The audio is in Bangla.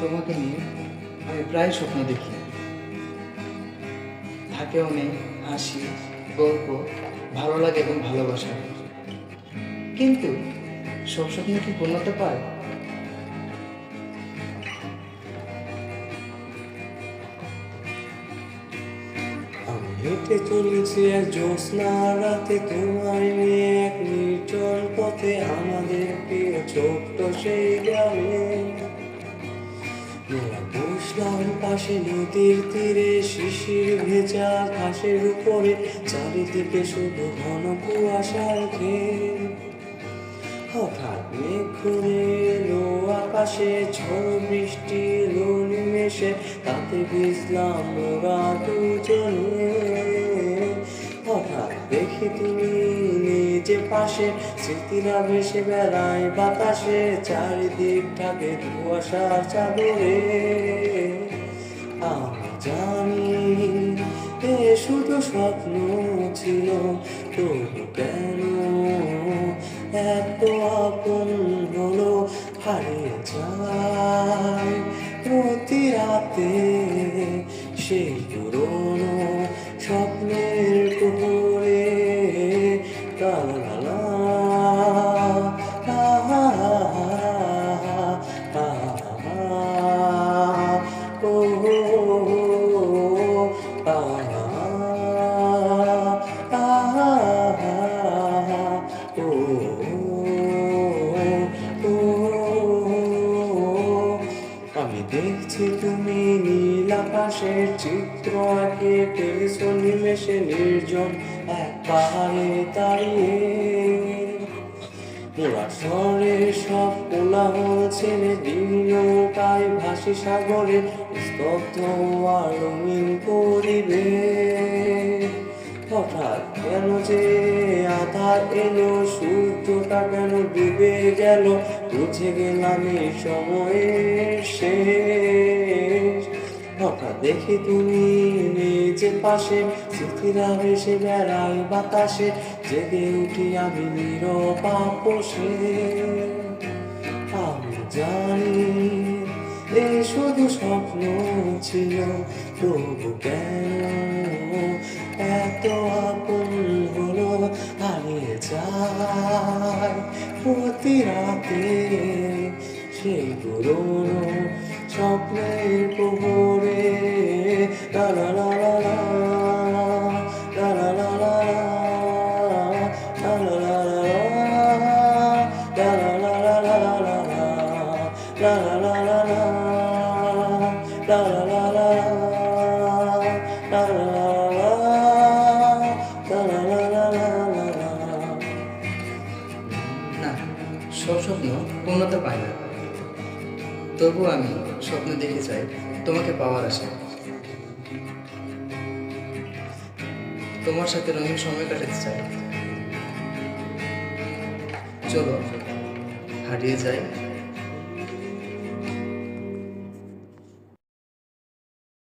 তোমাকে নিয়ে আমি প্রায় স্বপ্ন দেখি। থাকে অনেক হাসি, গল্প, ভালো লাগে এবং ভালোবাসা। কিন্তু সব স্বপ্ন কি পূর্ণতা পায়? হেঁটে চলেছি এক জ্যোৎস্না রাতে, তোমায় নিয়ে এক নির্জন পথে। আমাদের প্রিয় ছোট্ট সেই গ্রামে মোরা বসলাম পাশে নদীর তীরে, শিশির ভেজা ঘাসের উপরে। চারিদিকে শুধু ঘন কুয়াশার ঘের। হঠাৎ মেঘ ঘুরে এলো আকাশে, ঝড় বৃষ্টি এলো নিমেষে তাতে ভিজলাম ওরা দুজনে। হঠাৎ দেখি তুমি নিজে পাশে স্মৃতিরা ভেসে বেড়ায় বাতাসে, চারিদিক থাকে কুয়াশার চাদরে। আমি জানি এ শুধু স্বপ্ন ছিল, তবু কেন এত আপন হলো? হারিয়ে যায় প্রতি রাতে সেই পুরনো স্বপ্নের দেখছি তুমি নীল আকাশের চিত্র আঁকে টেলিসো নিমেষে নির্জন এক পাহাড়ে দাঁড়িয়ে। মোরা শহরে সব কোলাহল ছেড়ে দিন নৌকায় ভাসি সাগরে স্তব্ধ আর করিবে হঠাৎ কেন যে আধার এলো, সূর্যটা কেন ডুবে গেল বুঝে গেলাম এই সময়ের শেষ। হঠাৎ দেখি তুমি নিজে পাশে, স্মৃতিরা ভেসে বেড়াই বাতাসে, জেগে উঠি আমি নিরপাপসে আমি জানি এই শুধু স্বপ্ন ছিল, তবু কেন প্রতি রাতে সেই পুরনো স্বপ্নের প্রহরে লা লা লা লা লা লা লা লা লা লা লা লা সব স্বপ্ন পূর্ণতা পায় না। তবু আমি স্বপ্ন দেখে চাই তোমাকে পাওয়ার আশা তোমার সাথে রঙিন সময় কাটাতে চাই। চলো, হারিয়ে যাই।